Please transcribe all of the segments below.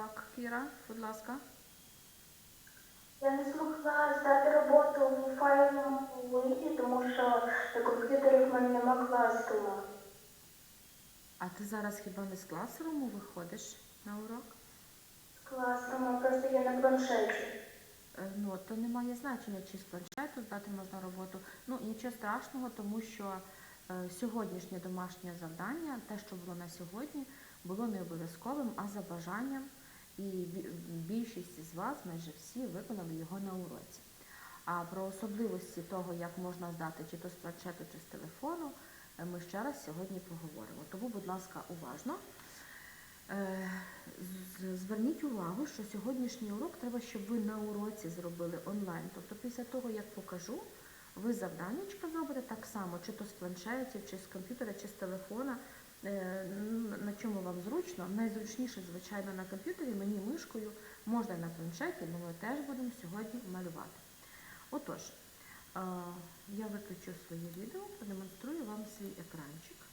Так, Кіра, будь ласка. Я не змогла здати роботу в файловому вигляді, тому що на комп'ютері в мене нема класу. А ти зараз хіба не з класруму виходиш на урок? З класом, просто я на планшеті. Е, Ну, то не має значення, чи з планшету здати можна роботу. Ну, нічого страшного, тому що е, сьогоднішнє домашнє завдання, те, що було на сьогодні, було не обов'язковим, а за бажанням. І більшість з вас, майже всі, виконали його на уроці. А про особливості того, як можна здати чи то з планшету, чи з телефону, е, ми ще раз сьогодні поговоримо. Тому, будь ласка, уважно. Е, Зверніть увагу, що сьогоднішній урок треба, щоб ви на уроці зробили онлайн. Тобто після того, як покажу, ви завданнячка зробите так само, чи то з планшетів, чи з комп'ютера, чи з телефона, на чому вам зручно. Найзручніше, звичайно, на комп'ютері, мені мишкою, можна на планшеті, але ми теж будемо сьогодні малювати. Отож, е, я виключу своє відео, продемонструю вам свій екранчик.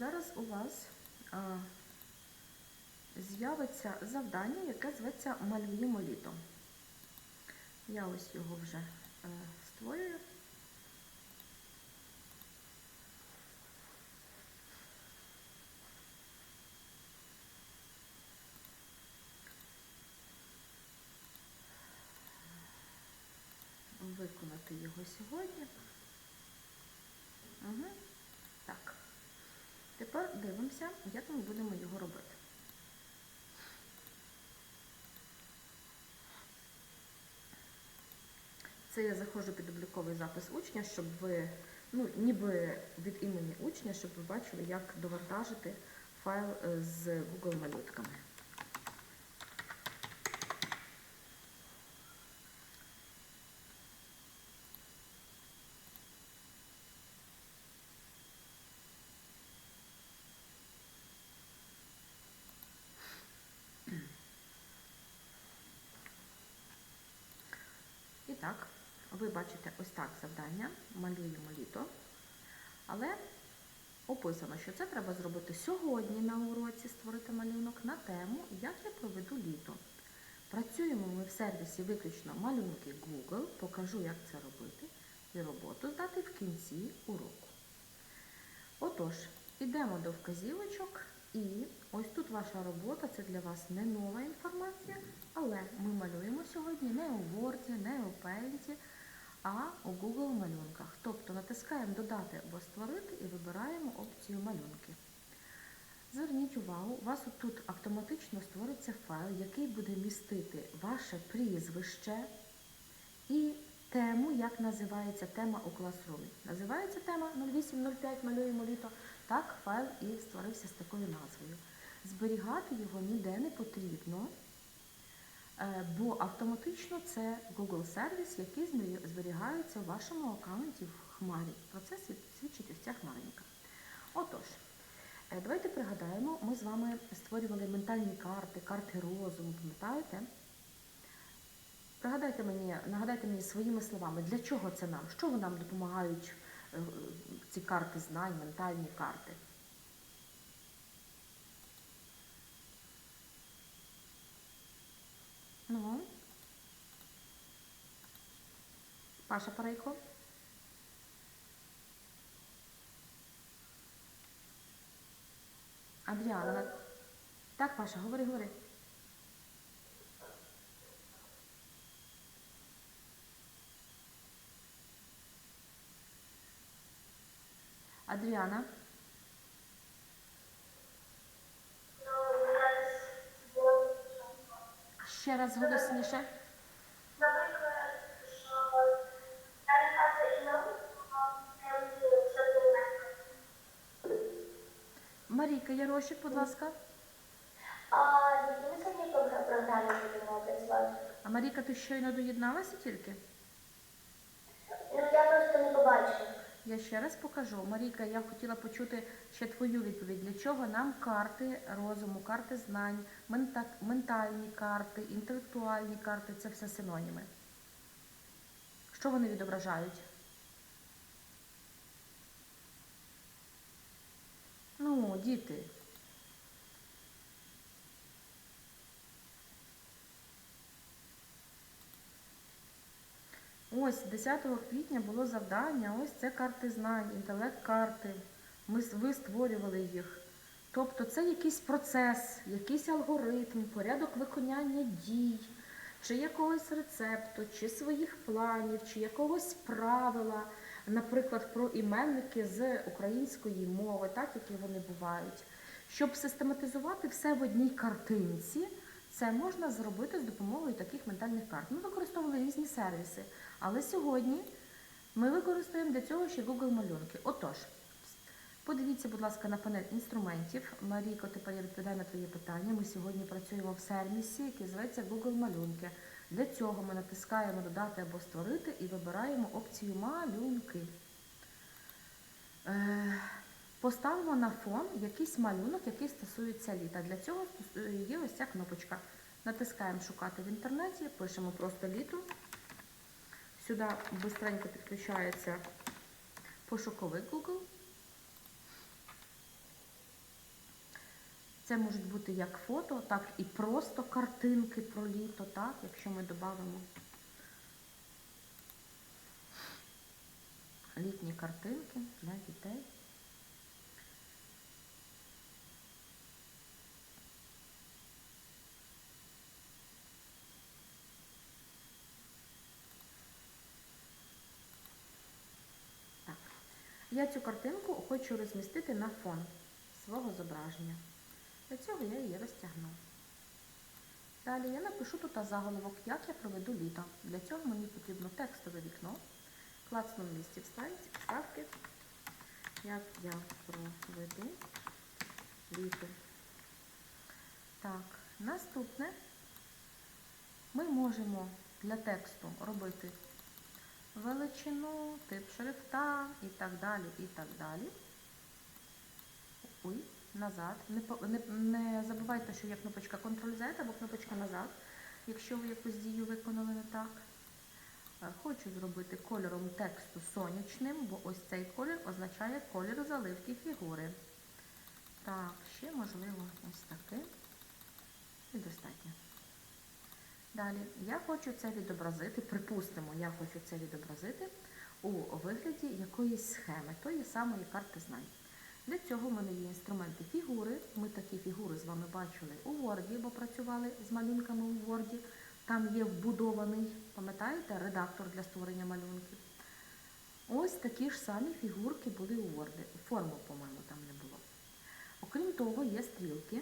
Зараз у вас з'явиться завдання, яке зветься Малюємо літо. Я ось його вже е, створюю. Виконати його сьогодні. Угу. Так. Тепер дивимося, як ми будемо його робити. Це я заходжу під обліковий запис учня, щоб ви, ну, ніби від імені учня, щоб ви бачили, як довантажити файл е, з Google так, ви бачите ось так завдання, малюємо літо. Але описано, що це треба зробити сьогодні на уроці, створити малюнок на тему, як я проведу літо. Працюємо ми в сервісі виключно малюнки Google, покажу, як це робити, і роботу здати в кінці уроку. Отож, йдемо до вказівочок, і ось тут ваша робота, це для вас не нова інформація, але ми малюємо сьогодні не у Word, не у Paint, а у Google малюнках. Тобто натискаємо Додати або створити і вибираємо опцію малюнки. Зверніть увагу, у вас тут автоматично створиться файл, який буде містити ваше прізвище і тему, як називається тема у класрумі. Називається тема 0805 малюємо літо. Так, файл і створився з такою назвою. Зберігати його ніде не потрібно, е, бо автоматично це Google сервіс, який зберігається в вашому аккаунті в Хмарі. Про це свідчить ось ця хмаринка. Отож, е, давайте пригадаємо, ми з вами створювали ментальні карти, карти розуму, пам'ятаєте? Пригадайте мені, нагадайте мені своїми словами, для чого це нам? Що вони нам допомагають ці карти знань, ментальні карти? Ну. Паша Парейко. Адріана. Так, Паша, говори, говори. Адріана. Ще раз голосніше. Марійка Ярошик, будь ласка. А Марійка, ти щойно доєдналася тільки? Ну, я ще раз покажу. Марійка, я хотіла почути ще твою відповідь. Для чого нам карти розуму, карти знань, мента- ментальні карти, інтелектуальні карти це все синоніми. Що вони відображають? Ну, діти. Ось 10 квітня було завдання, ось це карти знань, інтелект карти. Ми, ви створювали їх. Тобто це якийсь процес, якийсь алгоритм, порядок виконання дій, чи якогось рецепту, чи своїх планів, чи якогось правила, наприклад, про іменники з української мови, так які вони бувають. Щоб систематизувати все в одній картинці, це можна зробити з допомогою таких ментальних карт. Ми використовували різні сервіси, але сьогодні ми використаємо для цього ще Google малюнки. Отож, подивіться, будь ласка, на панель інструментів. Марійко, тепер я відповідаю на твоє питання. Ми сьогодні працюємо в сервісі, який зветься Google малюнки. Для цього ми натискаємо Додати або створити і вибираємо опцію малюнки. Е, Поставимо на фон якийсь малюнок, який стосується літа. Для цього є ось ця кнопочка. Натискаємо шукати в інтернеті, пишемо просто літо. Сюди швидко підключається пошуковик Google. Це можуть бути як фото, так і просто картинки про літо, так, якщо ми додамо літні картинки для дітей. Так. Я цю картинку хочу розмістити на фон свого зображення. Для цього я її розтягну. Далі я напишу тут заголовок, як я проведу літо. Для цього мені потрібно текстове вікно. Клацну в вставити, вставки. Як я проведу літо. Так, наступне ми можемо для тексту робити величину, тип шрифта і так далі, і так далі. Ой, назад. Не, не, не забувайте, що є кнопочка Ctrl-Z або кнопочка назад, якщо ви якусь дію виконали не так. Е, Хочу зробити кольором тексту сонячним, бо ось цей колір означає колір заливки фігури. Так, ще можливо ось таке. І достатньо. Далі, я хочу це відобразити, припустимо, я хочу це відобразити у вигляді якоїсь схеми, тої самої карти знань. Для цього в мене є інструменти фігури. Ми такі фігури з вами бачили у Word, бо працювали з малюнками у Word. Там є вбудований, пам'ятаєте, редактор для створення малюнків. Ось такі ж самі фігурки були у Word. Форму, по-моєму, там не було. Окрім того, є стрілки,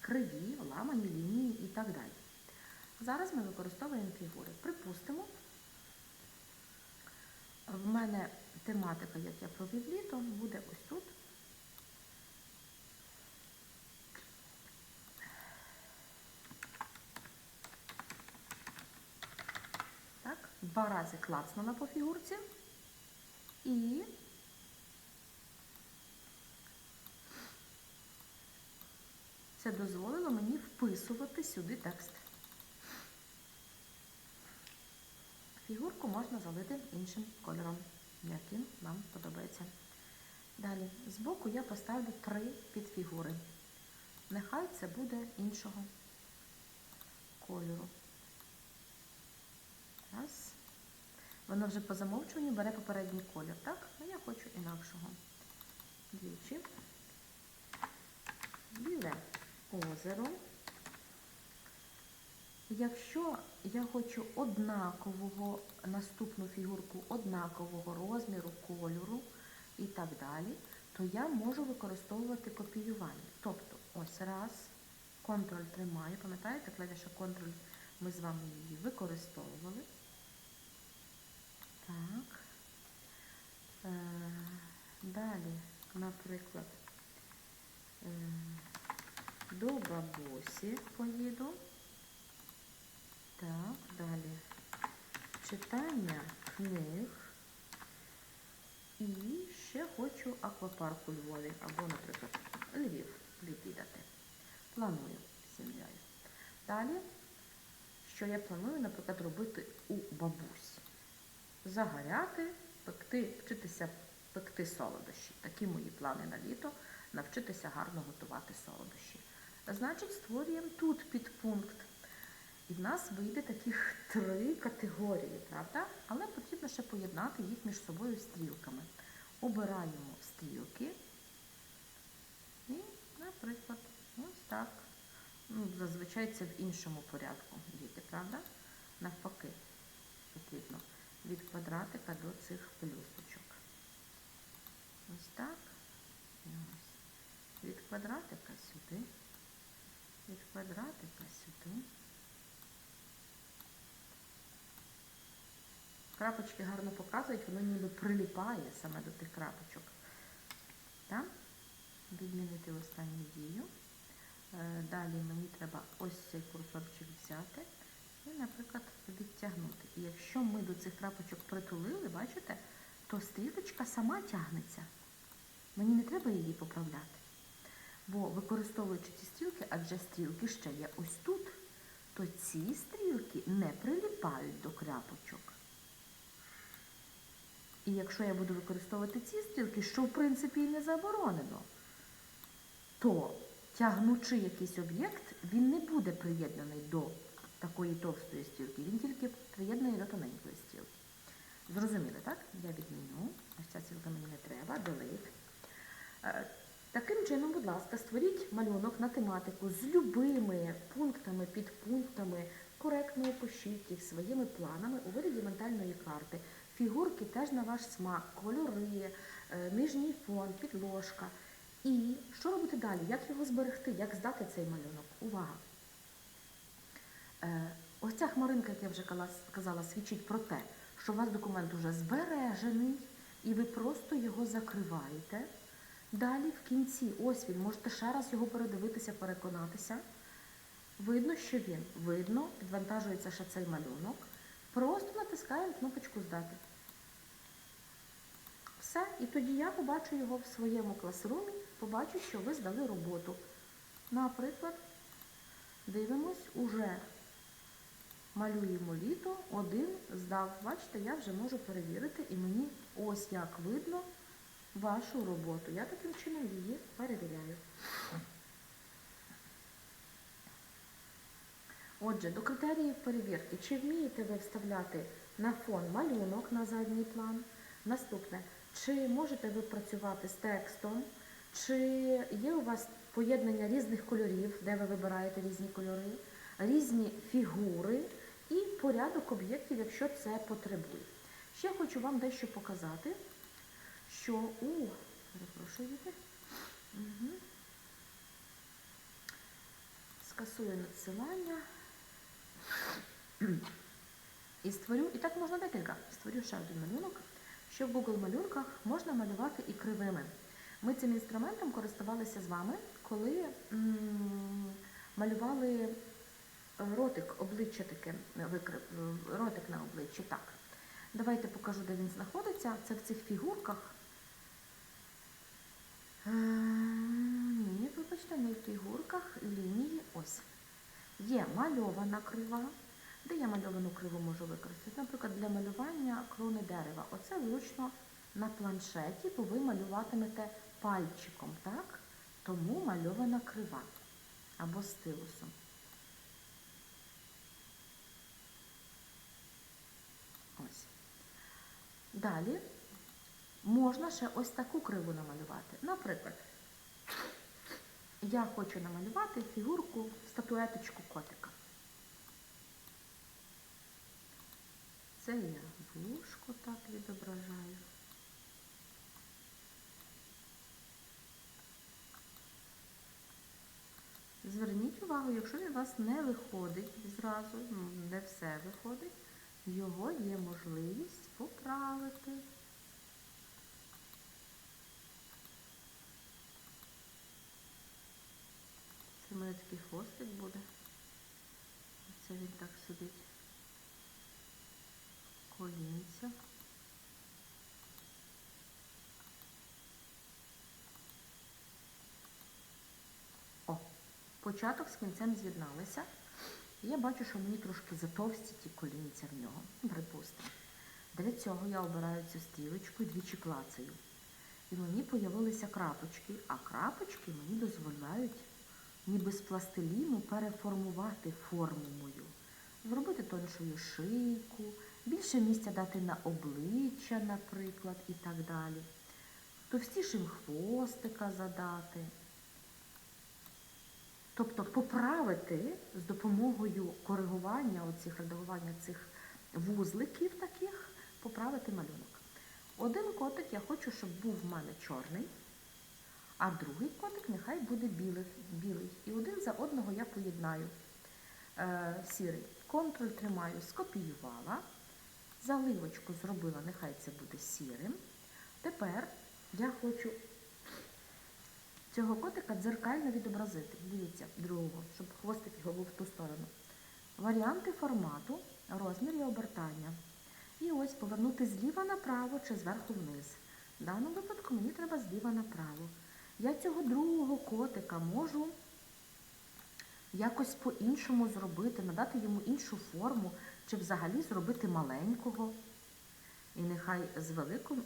криві, ламані лінії і так далі. Зараз ми використовуємо фігури. Припустимо, в мене тематика, як я провів літо, буде ось тут. Так, два рази клацнула по фігурці і це дозволило мені вписувати сюди текст. Фігурку можна залити іншим кольором, яким вам подобається. Далі, збоку я поставлю три підфігури. Нехай це буде іншого кольору. Раз. Воно вже по замовчуванню бере попередній колір, так? А я хочу інакшого. Двічі. Біле озеро. Якщо я хочу однакового наступну фігурку однакового розміру, кольору і так далі, то я можу використовувати копіювання. Тобто, ось раз, Ctrl тримаю, пам'ятаєте, клавіша Ctrl, ми з вами її використовували. Так. Е, далі, наприклад, е, до бабусі поїду. Так, далі. Читання книг. І ще хочу аквапарк у Львові або, наприклад, Львів відвідати. Планую сім'єю. Далі, що я планую, наприклад, робити у бабусь. Загоряти, пекти, вчитися пекти солодощі. Такі мої плани на літо навчитися гарно готувати солодощі. Значить, створюємо тут підпункт. І в нас вийде таких три категорії, правда? Але потрібно ще поєднати їх між собою стрілками. Обираємо стрілки. І, наприклад, ось так. Ну, зазвичай це в іншому порядку, діти, правда? Навпаки, потрібно від квадратика до цих плюсочок. Ось так. Ось. Від квадратика сюди. Від квадратика сюди. Крапочки гарно показують, воно ніби приліпає саме до тих крапочок. Так? Відмінити останню дію. Е, Далі мені треба ось цей курсорчик взяти і, наприклад, відтягнути. І якщо ми до цих крапочок притулили, бачите, то стрілочка сама тягнеться. Мені не треба її поправляти. Бо використовуючи ці стрілки, адже стрілки ще є ось тут, то ці стрілки не приліпають до крапочок. І якщо я буду використовувати ці стрілки, що в принципі і не заборонено, то тягнучи якийсь об'єкт, він не буде приєднаний до такої товстої стрілки, він тільки приєднаний до тоненької стрілки. Зрозуміли, так? Я відміню. Ось ця стрілка мені не треба, delete. Е, Таким чином, будь ласка, створіть малюнок на тематику з любими пунктами, підпунктами, коректно опишіть їх своїми планами у вигляді ментальної карти. Фігурки теж на ваш смак, кольори, е, нижній фон, підложка. І що робити далі? Як його зберегти? Як здати цей малюнок? Увага! Е, Ось ця хмаринка, як я вже казала, свідчить про те, що у вас документ уже збережений, і ви просто його закриваєте. Далі в кінці, ось він, можете ще раз його передивитися, переконатися. Видно, що він. Видно, підвантажується ще цей малюнок. Просто натискаємо кнопочку Здати. Все, і тоді я побачу його в своєму класрумі, побачу, що ви здали роботу. Наприклад, дивимось, уже малюємо літо, один здав. Бачите, я вже можу перевірити, і мені ось як видно вашу роботу. Я таким чином її перевіряю. Отже, до критеріїв перевірки, чи вмієте ви вставляти на фон малюнок на задній план? Наступне, чи можете ви працювати з текстом, чи є у вас поєднання різних кольорів, де ви вибираєте різні кольори, різні фігури і порядок об'єктів, якщо це потребує. Ще хочу вам дещо показати, що у перепрошую, діти. Угу. Скасую надсилання. І створю, і так можна декілька. Створю ще один малюнок, що в Google малюнках можна малювати і кривими. Ми цим інструментом користувалися з вами, коли м, малювали ротик, обличчя таке, викрив, ротик на обличчі. Так. Давайте покажу, де він знаходиться. Це в цих фігурках. Е, Ні, вибачте, не в фігурках, лінії. Ось. Є мальована крива. Де я мальовану криву можу використати? Наприклад, для малювання крони дерева. Оце зручно на планшеті, бо ви малюватимете пальчиком, так? Тому мальована крива або стилусом. Ось. Далі можна ще ось таку криву намалювати. Наприклад, я хочу намалювати фігурку, статуеточку котика. Це я вушко так відображаю. Зверніть увагу, якщо він у вас не виходить зразу, ну, не все виходить, його є можливість поправити. У мене такий хвостик буде. Це він так сидить. Колінця. О, початок з кінцем з'єдналися. Я бачу, що мені трошки затовсті ті колінця в нього, ну, припустимо. Для цього я обираю цю стрілочку і двічі клацаю. І мені з'явилися крапочки, а крапочки мені дозволяють ніби з пластиліну переформувати форму мою. Зробити тоншою шийку, більше місця дати на обличчя, наприклад, і так далі. Товстішим хвостика задати. Тобто поправити з допомогою коригування оцих редагування цих вузликів таких, поправити малюнок. Один котик я хочу, щоб був в мене чорний, а другий котик нехай буде білий. білий. І один за одного я поєднаю е, сірий. Контроль тримаю, скопіювала. Заливочку зробила, нехай це буде сірим. Тепер я хочу цього котика дзеркально відобразити. Дивіться, другого, щоб хвостик його був в ту сторону. Варіанти формату, розмір і обертання. І ось повернути зліва направо чи зверху вниз. В даному випадку мені треба зліва направо. Я цього другого котика можу якось по-іншому зробити, надати йому іншу форму, чи взагалі зробити маленького. І нехай з великим,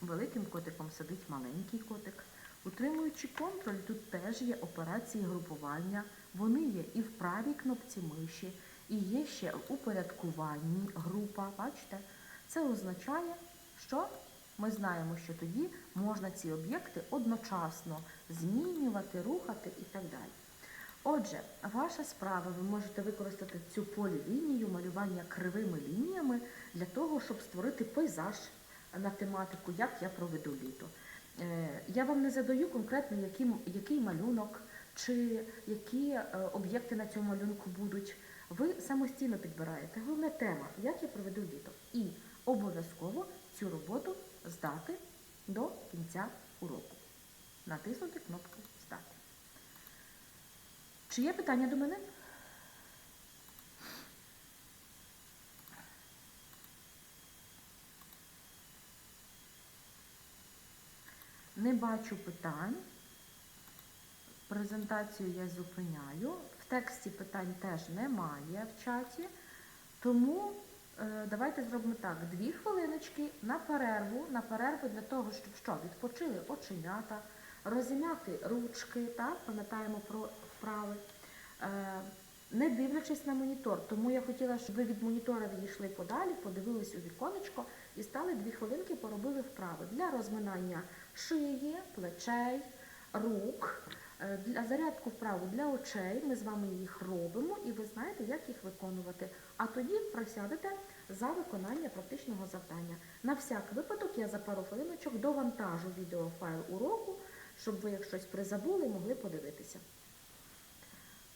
великим котиком сидить маленький котик. Утримуючи контроль, тут теж є операції групування. Вони є і в правій кнопці миші, і є ще в упорядкуванні група. Бачите? Це означає, що ми знаємо, що тоді можна ці об'єкти одночасно змінювати, рухати і так далі. Отже, ваша справа, ви можете використати цю полілінію малювання кривими лініями для того, щоб створити пейзаж на тематику, як я проведу літо. Е, Я вам не задаю конкретно, який, який малюнок чи які е, об'єкти на цьому малюнку будуть. Ви самостійно підбираєте. Головне тема, як я проведу літо. І обов'язково цю роботу здати до кінця уроку. Натиснути кнопку Здати. Чи є питання до мене? Не бачу питань. Презентацію я зупиняю. В тексті питань теж немає в чаті. Тому давайте зробимо так: дві хвилиночки на перерву, на перерву для того, щоб що? Відпочили оченята, розім'яти ручки, так? пам'ятаємо про вправи. Е, не дивлячись на монітор, тому я хотіла, щоб ви від монітора відійшли подалі, подивились у віконечко і стали дві хвилинки, поробили вправи для розминання шиї, плечей, рук, е, для зарядку вправу для очей. Ми з вами їх робимо, і ви знаєте, як їх виконувати. А тоді присядете за виконання практичного завдання. На всяк випадок я за пару хвилиночок довантажу відеофайл уроку, щоб ви, як щось призабули, могли подивитися.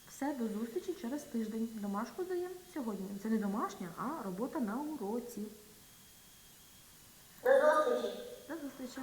Все, до зустрічі через тиждень. Домашку даємо сьогодні. Це не домашня, а робота на уроці. До зустрічі. До зустрічі.